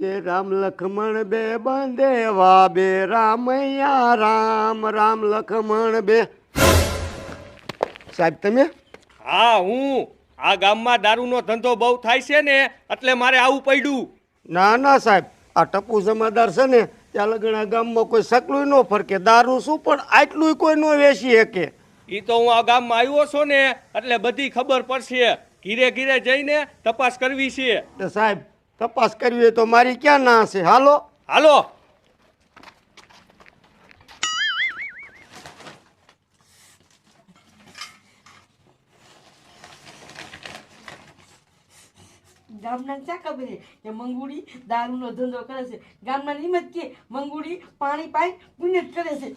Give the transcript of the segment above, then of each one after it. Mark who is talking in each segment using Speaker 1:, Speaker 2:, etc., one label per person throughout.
Speaker 1: કે રામ લખમણ બે બંદેવા બે રામૈયા રામ રામ લખમણ બે. સાહેબ તમે?
Speaker 2: હા હું. આ ગામમાં દારૂનો ધંધો બહુ થાય છે ને એટલે મારે આવું પડ્યું.
Speaker 1: ના ના સાહેબ. આ ટપુ જમાદાર છે ને ત્યાં લગણ આ ગામમાં કોઈ સકલું ન ફરકે. દારૂ શું પણ આટલું કોઈ ન વેચી શકે.
Speaker 2: એ તો હું આ ગામમાં આવ્યો છો ને એટલે બધી ખબર પડશે. ઘીરે ઘીરે જઈને તપાસ કરવી છે.
Speaker 1: તો સાહેબ તપાસ કરવી હોય તો મારી ક્યાં ના હશે? હાલો?
Speaker 2: હાલો.
Speaker 3: ગામના ચા ખબર છે કે મંગુડી દારૂનો ધંધો કરે છે. ગામના નિમત કે મંગુડી પાણી પાઈ પુણ્ય કરે છે.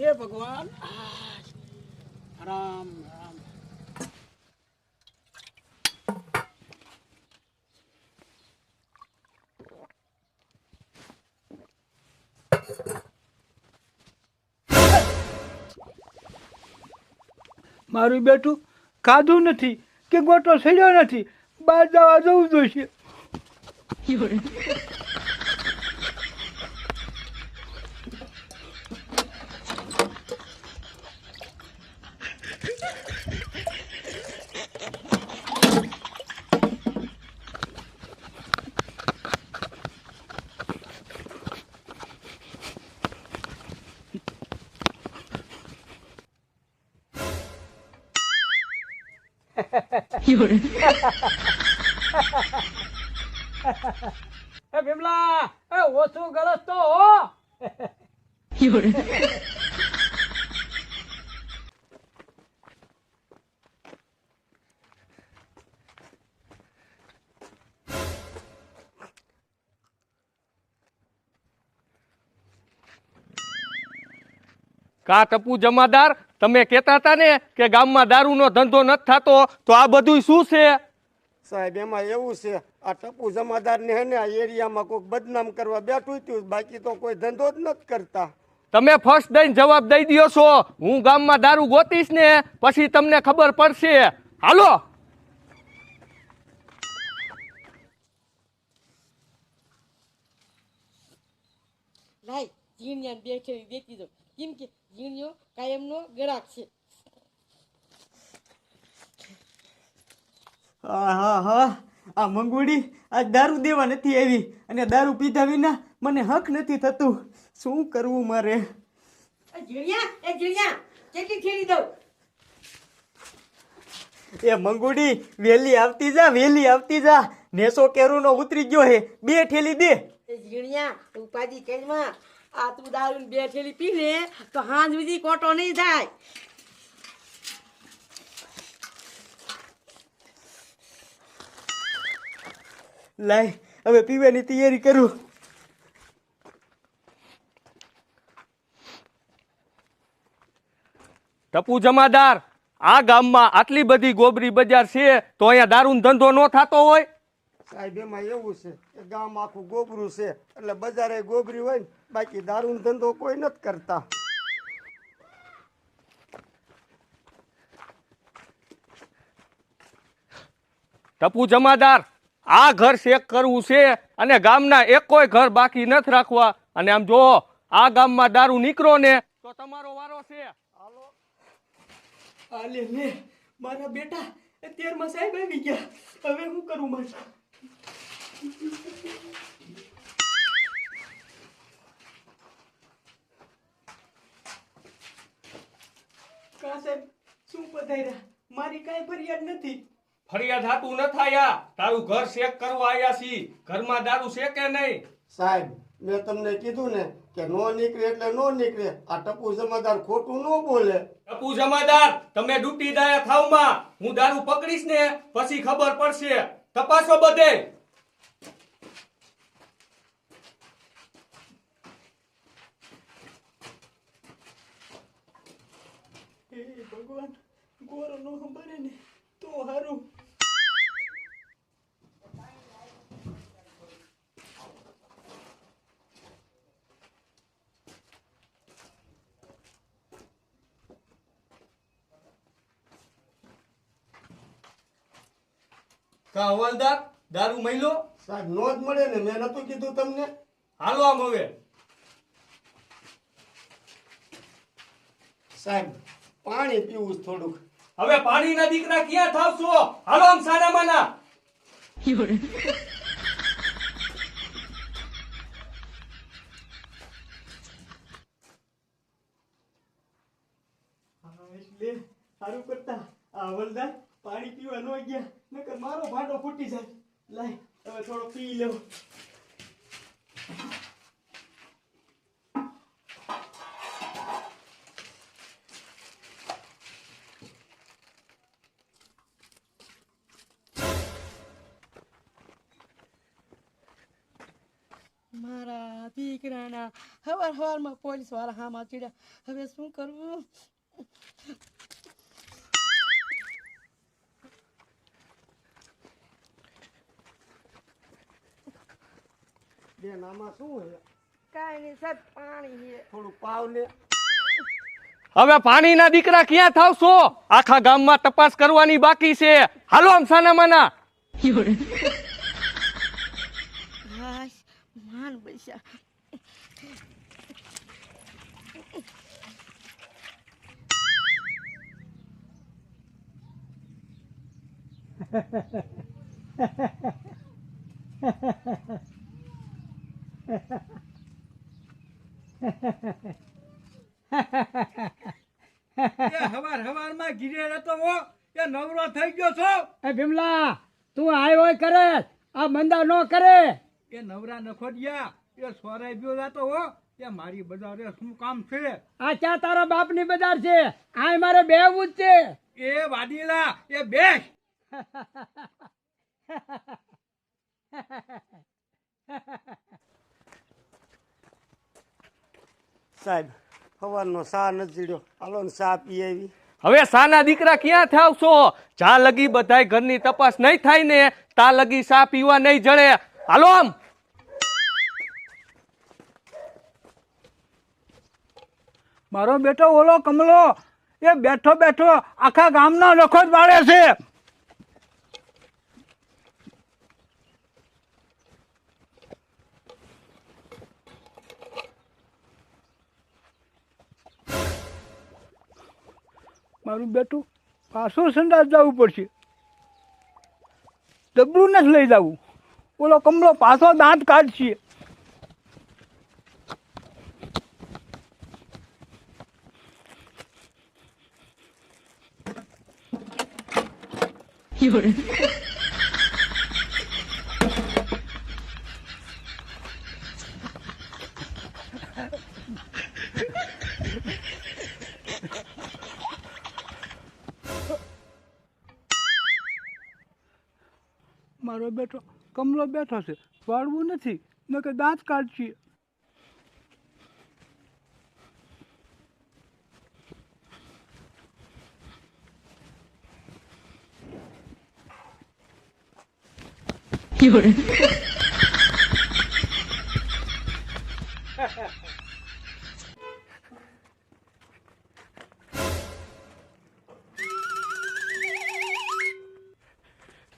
Speaker 4: હે ભગવાન. રામ રામ મારું બેટું ખાધું નથી કે ગોટો સડ્યો નથી. બહાર જવા જવું જોઈશે. એ ભીમલા એ ઓછું ગલસ તો હો
Speaker 2: કા ટપુ જમાદાર? તમે કહેતા હતા ને કે ગામમાં દારૂનો ધંધો નથી થતો તો આ બધું શું છે?
Speaker 1: સાહેબ એમાં એવું છે આ ટપુ જમાદાર ને આ એરિયામાં કોઈક બદનામ કરવા બેઠું હતું બાકી તો કોઈ ધંધો જ નથી કરતા.
Speaker 2: તમે ફર્સ્ટ દઈને જવાબ દઈ દ્યો છો હું ગામમાં દારૂ ગોતીશ ને પછી તમને ખબર પડશે. હાલો!
Speaker 3: ભાઈ જીણિયાને બે ખેરી દેતી દો કેમ કે જીણિયો કાયમનો ગરાક છે.
Speaker 5: હા હા હા. આ મંગુડી આ દારૂ દેવા નથી આવી અને દારૂ પીધા વિના મને હક નથી થતું. શું કરવું મારે?
Speaker 3: એ
Speaker 5: મંગુડી વેલી આવતી જા વેલી આવતી જા. નેસો કેરુનો ઉતરી ગયો હે. બે ઠેલી દે.
Speaker 3: ઝીણિયા ઉપાધી કરીમાં. આ તું દારૂ બેઠેલી પી લે તો હાંજ બીજી કોટો નહીં થાય
Speaker 5: લાય હવે પીવાની તૈયારી કરું.
Speaker 2: ટપુ જમાદાર આ ગામમાં આટલી બધી ગોબરી બજાર છે તો અહીંયા દારૂનો ધંધો ન થતો હોય?
Speaker 1: સાહેબ એમાં એવું છે કે ગામ આખું ગોબરું છે એટલે બજારે ગોબરી હોય ને બાકી દારૂનો ધંધો કોઈ નથી કરતા.
Speaker 2: ટપુ જમાદાર આ ઘર શેક કરવું છે અને ગામના એકોય ઘર બાકી નથી રાખવા. અને આમ જો આ ગામમાં દારૂ નીકળો ને તો તમારો વારો છે.
Speaker 5: હાલો. આલે લે મારા બેટા અત્યારમાં સાહેબ આવી ગયા. હવે હું કરું મારે? કા સાહેબ શું પધાર્યા? મારી કાંઈ ફરિયાદ નથી.
Speaker 2: ફરિયાદ હાતું ન થાયા. તારું ઘર શેક કરવા આયા છી. ઘરમાં દારૂ છે કે નહીં?
Speaker 1: સાહેબ મેં તમને કીધું ને કે નો નીકળે એટલે નો નીકળે. આ ટપુ જમાદાર ખોટું નો બોલે.
Speaker 2: ટપુ જમાદાર તમે ડૂટી દાયા થાવમાં. હું દારૂ પકડીશ ને પછી ખબર પડશે. તપાસો બધે.
Speaker 5: એ ભગવાન ગોરો નો સંભળે ને તો હારું.
Speaker 2: કા હવાલદાર દારૂ મહિલો
Speaker 1: સાહેબ નો જ મળે ને મેં નતું કીધું તમને.
Speaker 2: હાલો આમ હવે.
Speaker 1: સાહેબ પાણી પીવું થોડુંક.
Speaker 2: હવે પાણીના દીકરા ક્યાં થાવશો? હાલો આમ સાના માના
Speaker 5: હા એટલે સારું કરતા. આ વલદાન પાણી પીવા ન ગયા. નકર મારો ભાંડો ફૂટી જાય. લાય હવે થોડો પી લેવો
Speaker 3: મારા દીકરાના હવાર હવારમાં પોલીસવાળા હામાં ચીડ્યા. હવે શું કરવું?
Speaker 1: બેન આમાં શું છે?
Speaker 3: કાંઈ નહીં સાહેબ પાણી છે.
Speaker 1: થોડુંક પાવ ને
Speaker 2: હવે પાણીના દીકરા ક્યાં થાવશો? આખા ગામમાં તપાસ કરવાની બાકી છે. હાલો આમ સાના માના
Speaker 3: હાશ માન પૈસા
Speaker 4: એ હવાર રહેતો હો. એ નવરો થઈ ગયો છો.
Speaker 6: એ ભીમલા તું આવ્યો હોય કરે. આ મંદા નો કરે.
Speaker 4: એ નવરા નખોડિયા એ સોરાઈ ગયો જાતો હો. એ મારી બજારે શું કામ છે?
Speaker 6: આ ચા તારા બાપની બજાર છે? આ મારે બેવું જ છે.
Speaker 4: એ વાડીલા એ બેસ.
Speaker 1: સાહેબ સવારનો સા નથી જીડ્યો હાલો ને સા પી આવી.
Speaker 2: હવે સાના દીકરા ક્યાં થાવશો જા લગી બધાય ઘરની તપાસ નહીં થાય ને તા લગી સા પીવા નહીં જડે હાલો આમ.
Speaker 4: મારો બેટો ઓલો કમલો, એ બેઠો બેઠો આખા ગામનો લખો જ વાળે છે. મારું બેટું પાછું સંડાસ જવું પડશે. ડબલું નથી લઈ જવું. ઓલો કમલો પાછો દાંત કાઢશે. મારો બેટો કમલો બેઠો છે. વાળવું નથી. નકર દાંત કાઢશીએ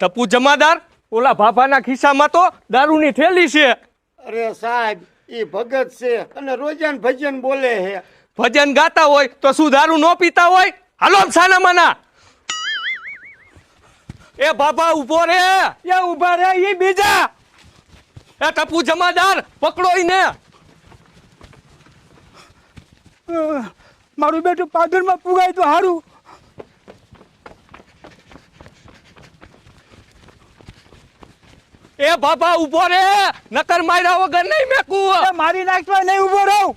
Speaker 2: તપુ જમાદાર? ઓલા ભાભાના ખિસ્સામાં તો દારૂની થેલી છે.
Speaker 1: અરે સાહેબ એ ભગત છે અને રોજન ભજન બોલે છે.
Speaker 2: ભજન ગાતા હોય તો શું દારૂ ન પીતા હોય? હાલો સાના માના એ બાબા ઊભો રે.
Speaker 4: એ ઊભા રે એ બીજા.
Speaker 2: એ ટપુ જમાદાર પકડો ઈને.
Speaker 4: મારું બેટું પાદરમાં પુગાય તો સારું
Speaker 2: એ બાબા ઊભો રે નકર માર્યા વગર નહીં મેકું.
Speaker 4: મારી નાખવા નહીં ઊભો રહું.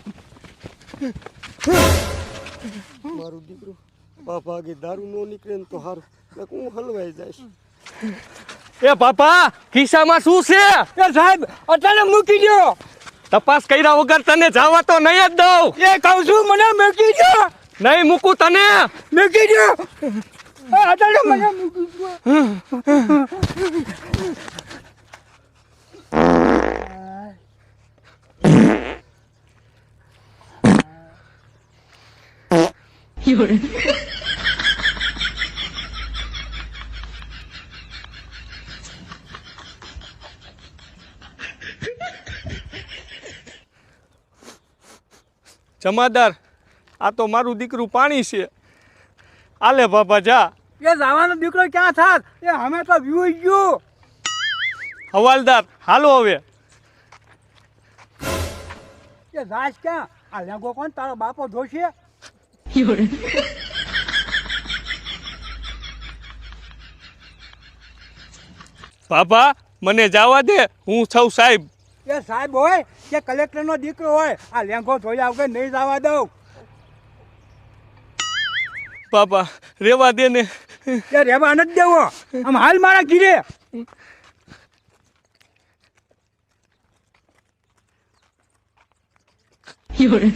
Speaker 1: મારું દીકરું બાપા આગે દારૂ નો નીકળે ને તો હારું. હું હલવાઈ જઈશ.
Speaker 2: એ બાપા ખિસ્સામાં શું છે?
Speaker 4: એ સાહેબ અચાનક મૂકી દો.
Speaker 2: તપાસ કર્યા વગર તને જવા તો નહીં જ દઉં.
Speaker 4: એ કહું છું મને મૂકી દો.
Speaker 2: નહીં મૂકું તને.
Speaker 4: મૂકી દો. એ અત્યારે મને મૂકી દો.
Speaker 2: જમાદાર આ તો મારું દીકરું પાણી છે. આલે બાપા જા.
Speaker 4: એ જવાનો દીકરો ક્યાં થાત? એ અમે તો વ્યૂ ગયું.
Speaker 2: હવાલદાર હાલો હવે.
Speaker 4: એ જાશ ક્યાં? આ લેંગો કોણ? તારો બાપો જોશે?
Speaker 2: બાપા મને જવા દે. હું સૌ સાહેબ.
Speaker 4: એ સાહેબ હોય કે કલેક્ટરનો દીકરો હોય આ લેંગો જોયા વગર નહીં જવા દઉં.
Speaker 2: બાપા રેવા દે ને.
Speaker 4: એ રેવા નથી દેવો. આમ હાલ મારા ઘીરે.
Speaker 3: Fiore.